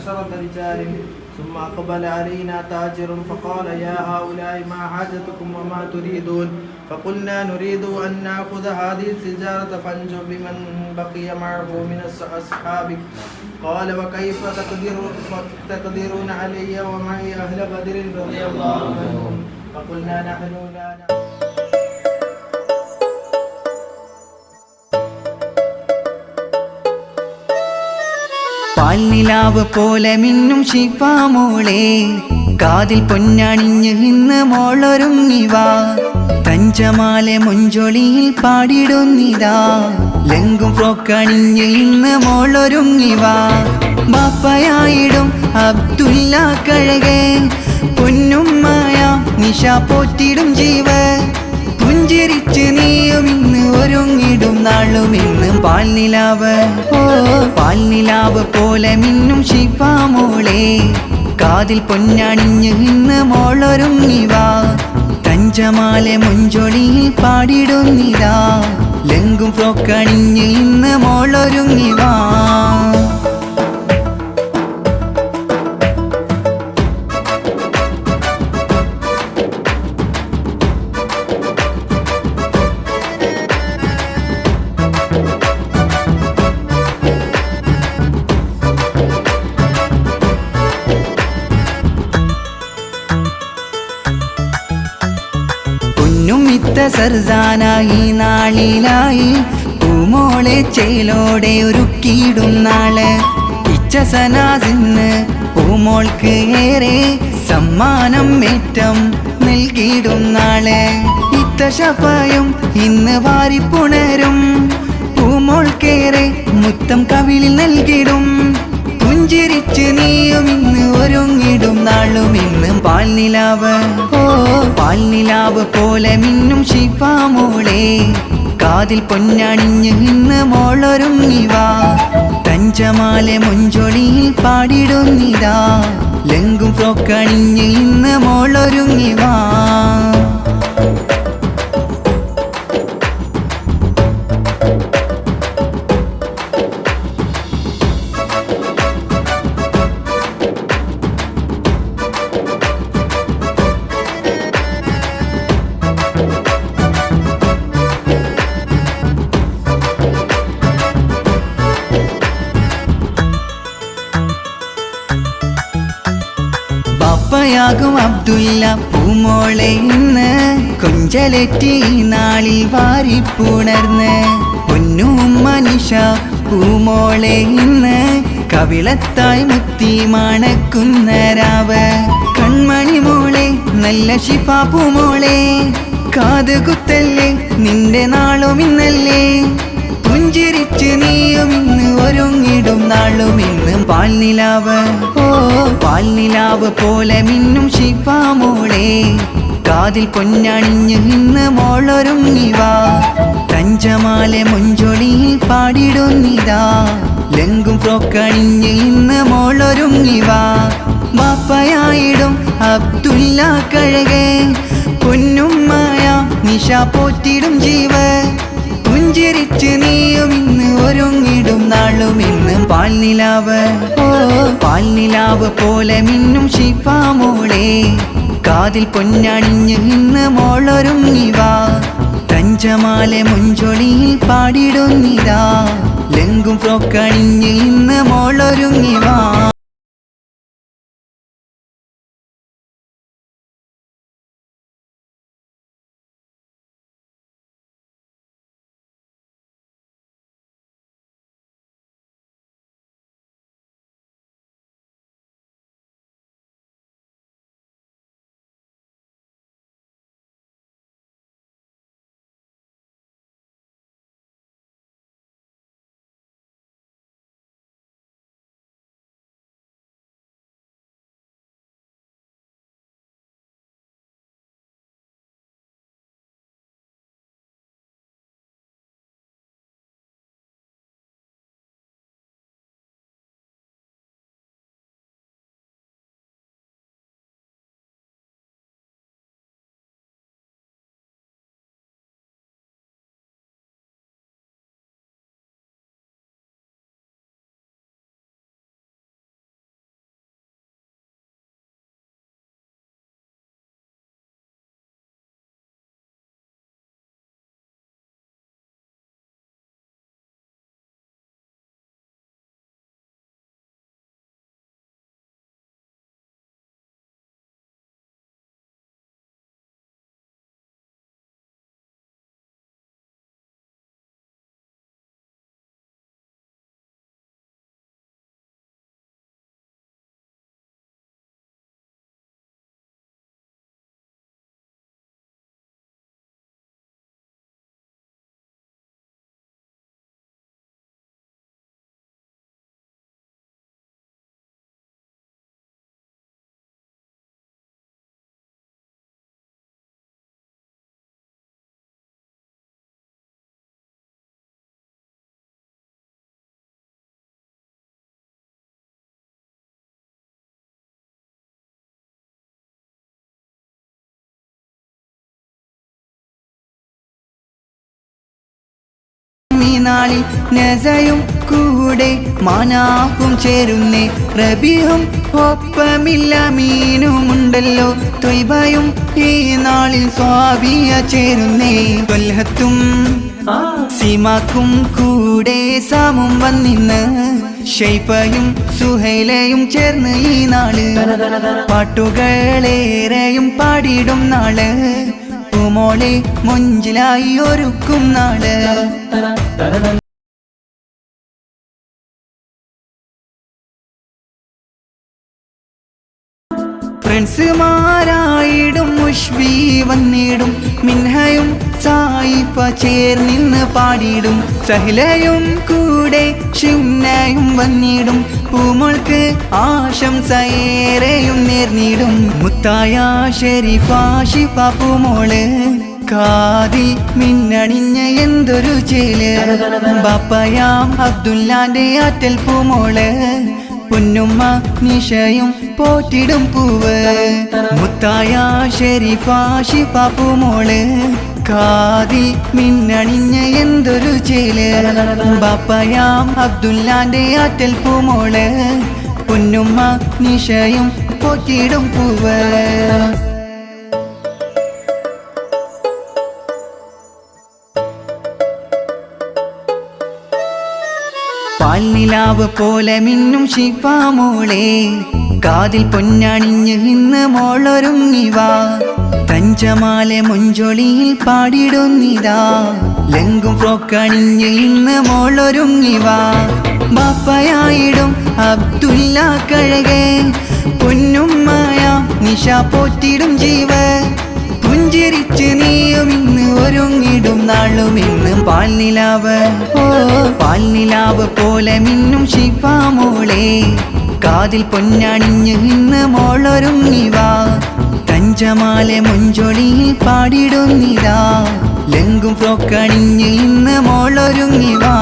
عشرة رجال ثم أقبل علينا تاجر فقال يا هؤلاء ما حاجتكم وما تريدون؟ فقلنا نريد أن نأخذ هذه التجارة فانجو بمن بقي معه من أصحاب. قال وكيف تقدرون تقدرون علي ومعي أهل بدر رضي الله عنهم؟ فقلنا نحن لا نعلم. പാൽനിലാവ് പോലെ മിന്നും ശിവാമോളെ കാതിൽ പൊന്നണിഞ്ഞ് ഇന്ന് മോളൊരുങ്ങിവാ തഞ്ചമാല മൊഞ്ചൊളിയിൽ പാടിടുന്നിതാ. ലങ്കും ഫ്രോക്കണിഞ്ഞ് ഇന്ന് മോളൊരുങ്ങിവാ ബാപ്പയായിടും അബ്ദുല്ല കഴകേ. പൊന്നുമായ നിഷ പോറ്റിടും ജീവ. പുഞ്ചിരിച്ച് നീയും ഇന്ന് ഒരുങ്ങിടും നാളും ഇന്ന് പാൽനിലാവ്. ഓ പാൽനിലാവ് പോലെ മിന്നും ശിവാമോളെ കാതിൽ പൊന്നണിഞ്ഞ് ഇന്ന് മോളൊരുങ്ങിവാ. തഞ്ചമാല മൊഞ്ചൊളിയിൽ പാടിടുന്നിതാ ലങ്കും ഫ്രോക്കണിഞ്ഞ് ഇന്ന് മോളൊരുങ്ങിവാ. സർജാനായി നാളിലായി പൂമോളെ ചേലോടെ ഒരുക്കിയിടും നാൾ. ഇച്ച സനാസിന്ന് പൂമോൾക്ക് ഏറെ സമ്മാനം ഏറ്റം നൽകിയിടും നാളെ. ഇത്തശഫയും ഇന്ന് വാരിപ്പുണരും പൂമോൾക്കേറെ മുത്തം കവിളിൽ നൽകിടും നാളും ഇന്നും പാൽനിലാവ്. ഓ പാൽനിലാവ് പോലെ മിന്നും ശിവാമോളെ കാതിൽ പൊന്നണിഞ്ഞ് ഇന്ന് മോളൊരുങ്ങിവാ. തഞ്ചമാല മൊഞ്ചൊളിയിൽ പാടിടുന്നിതാ. ലങ്കും ഫ്രോക്കണിഞ്ഞ് ഇന്ന് മോളൊരുങ്ങിവാ. ബാപ്പയാകും അബ്ദുല്ല പൂമോളെ ഇന്ന് കൊഞ്ചലറ്റി നാളിൽ വാരിപ്പുണർന്ന്. പൊന്നും മനുഷ്യ പൂമോളെ ഇന്ന് കവിളത്തായി മുത്തി മണക്കുന്ന രാവ്. കൺമണി മോളെ നല്ല ശിപ്പാ പൂമോളെ. കാത് കുത്തല്ലേ നിന്റെ നാളും ഇന്നല്ലേ. പുഞ്ചിരിച്ച് നീയും ഇന്ന് ഒരുങ്ങിടും നാളും ഇന്ന് പാൽനിലാവ്. ഓ പാൽനിലാവ് പോലെ മിന്നും ശിഫാമോളെ കാതിൽ പൊന്നണിഞ്ഞ് ഇന്ന് മോളൊരുങ്ങിവാ. തഞ്ചമാല മുഞ്ചൊളിയിൽ പാടിടുന്നിതാ. ലങ്കും ഫ്രോക്കണിഞ്ഞ് ഇന്ന് മോളൊരുങ്ങിവാ. ബാപ്പയായിടും അബ്ദുല്ല കഴകേ. മായ നിഷ പോറ്റിടും ജീവ പുഞ്ചിരിച്ച് നീയും ഇന്ന് ഒരുങ്ങിടും നാളും ഇന്ന് പാൽനിലാവ്. ഓ പാൽനിലാവ് പോലെ മിന്നും ശിഫാമോളെ കാതിൽ പൊന്നണിഞ്ഞ് ഇന്ന് മോളൊരുങ്ങിവാ തഞ്ചമാല മുഞ്ചൊളിയിൽ പാടിടുന്നിതാ. ലങ്കും ഫ്രോക്കണിഞ്ഞ് ഇന്ന് മോളൊരുങ്ങിവാ നാളിൽ നസയും കൂടെ മാനാപ്പും ചേരുന്നേ. റബിയും ഒപ്പമില്ല മീനുമുണ്ടല്ലോ. തൊയ്ബയും ഈ നാളിൽ സ്വാബിയ ചേരുന്നേ. കൊല്ലത്തും സീമാക്കും കൂടെ സാമും വന്നിന്ന്. ഷെയ്ഫയും സുഹൈലയും ചേർന്ന് ഈ നാൾ. പാട്ടുകളേറെയും പാടിയിടും നാൾ. മോളെ മുഞ്ചിലായി ഒരുക്കും നാൾ. ഫ്രണ്ട്സുമാരായിടും മുഷ്ബി വന്നിടും മിൻഹയും സായിപ്പ ചേർന്നിന്ന് പാടിയിടും. സഹിലയും കൂടെ ഷിംനയും വന്നിടും. പൂമോൾക്ക് ആശംസയേറെയും നേർന്നിടും. മുത്തായ ഷെരീഫ ഷിഫ പൂമോൾ. കാതിൽ മിന്നണിഞ്ഞ എന്തൊരു ചേൽ? ബാപ്പയാം അബ്ദുല്ലാന്റെ ആറ്റൽ പൂമോൾ. പൊന്നുമ്മ നിഷയും പോറ്റിടും പൂവ്. മുത്തായ ഷെരീഫ പൂമോൾ. കാതിൽ മിന്നണിഞ്ഞ എന്തൊരു ചേൽ? ബാപ്പയാം അബ്ദുല്ലാന്റെ ആറ്റൽ പൂമോൾ. പൊന്നുമ്മ നിഷയും പോറ്റിടും പൂവ്. പാൽനിലാവ് പോലെ മിന്നും ശിപ്പാമോളെ കാതിൽ പൊന്നണിഞ്ഞ് ഇന്ന് മോളൊരുങ്ങിവാ. തഞ്ചമാലെ മുഞ്ചൊളിയിൽ പാടിടുന്നിതാ. ലങ്കും ഫ്രോക്കണിഞ്ഞ് ഇന്ന് മോളൊരുങ്ങിവാ. ബാപ്പയായിടും അബ്ദുല്ല കഴകേ. പൊന്നുമായ നിഷ പോറ്റിടും ജീവ പുഞ്ചിരിച്ച് നീയും ഇന്ന് ഒരുങ്ങിടും നാളും ഇന്ന് പാൽനിലാവ്. ഓ പാൽനിലാവ് പോലെ മിന്നും ശിഫാമോളെ കാതിൽ പൊന്നണിഞ്ഞ് ഇന്ന് മോളൊരുങ്ങിവാ. കഞ്ചമാലെ മുഞ്ചൊളിയിൽ പാടിടുന്നിതാ. ലങ്കും ഫ്രോക്കണിഞ്ഞ് ഇന്ന് മോളൊരുങ്ങിവാ.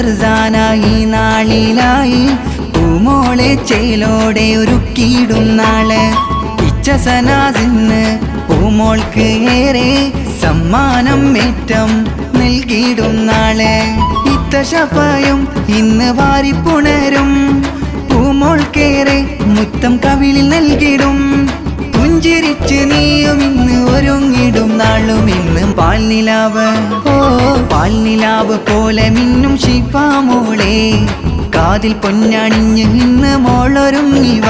സർജാനായി നാളിലായി പൂമോളെ ചേലോടെ ഒരുക്കിയിടും നാൾ. ഇച്ഛസനാസിന്ന് പൂമോൾക്ക് ഏറെ സമ്മാനം ഏറ്റം നൽകിയിടും നാൾ. ഇത്ത ശഫയും ഇന്ന് വാരിപ്പുണരും പൂമോൾക്കേറെ മുത്തം കവിളിൽ നൽകിടും പുഞ്ചിരിച്ച് നീയും ഇന്ന് ഒരുങ്ങിടും നാളും ഇന്ന് പാൽനിലാവ്. ഓ പാൽനിലാവ് പോലെ മിന്നും ശിവാമോളെ കാതിൽ പൊന്നണിഞ്ഞ് ഇന്ന് മോളൊരുങ്ങിവ.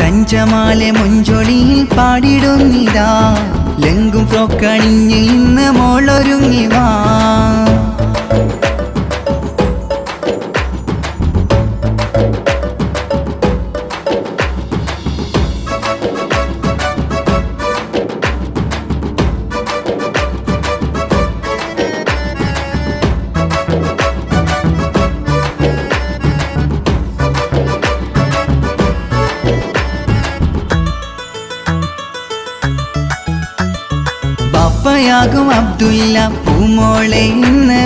തഞ്ചമാലെ മുഞ്ചൊളിയിൽ പാടിടുന്നിതാ. ലങ്കും ഫ്രോക്കണിഞ്ഞ് ഇന്ന് മോളൊരുങ്ങിവാ. ബാപ്പയാകും അബ്ദുല്ല പൂമോളെ ഇന്ന്.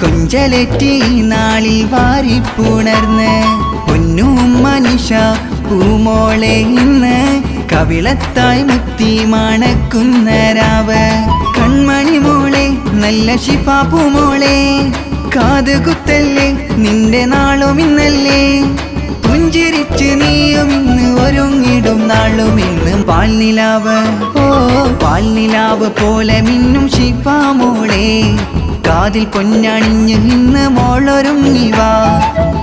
കൊഞ്ചലെറ്റി നാളിൽ വാരിപ്പുണർന്ന്. പൊന്നും മനുഷ പൂമോളെ ഇന്ന്. കവിളത്തായി മുത്തി മണക്കുന്നരാവ് കൺമണി മോളെ നല്ല ശിഫ പൂമോളെ. കാത് കുത്തല്ലേ നിന്റെ നാളും ഇന്നല്ലേ. പുഞ്ചിരിച്ച് നീയും ഇന്ന് ഒരുങ്ങിടും നാളും ഇന്ന് പാൽനിലാവ്. ഓ പാൽനിലാവ് പോലെ മിന്നും ശിപ്പാമോളെ കാതിൽ പൊന്നണിഞ്ഞ് ഇന്ന് മോളൊരുങ്ങിവാ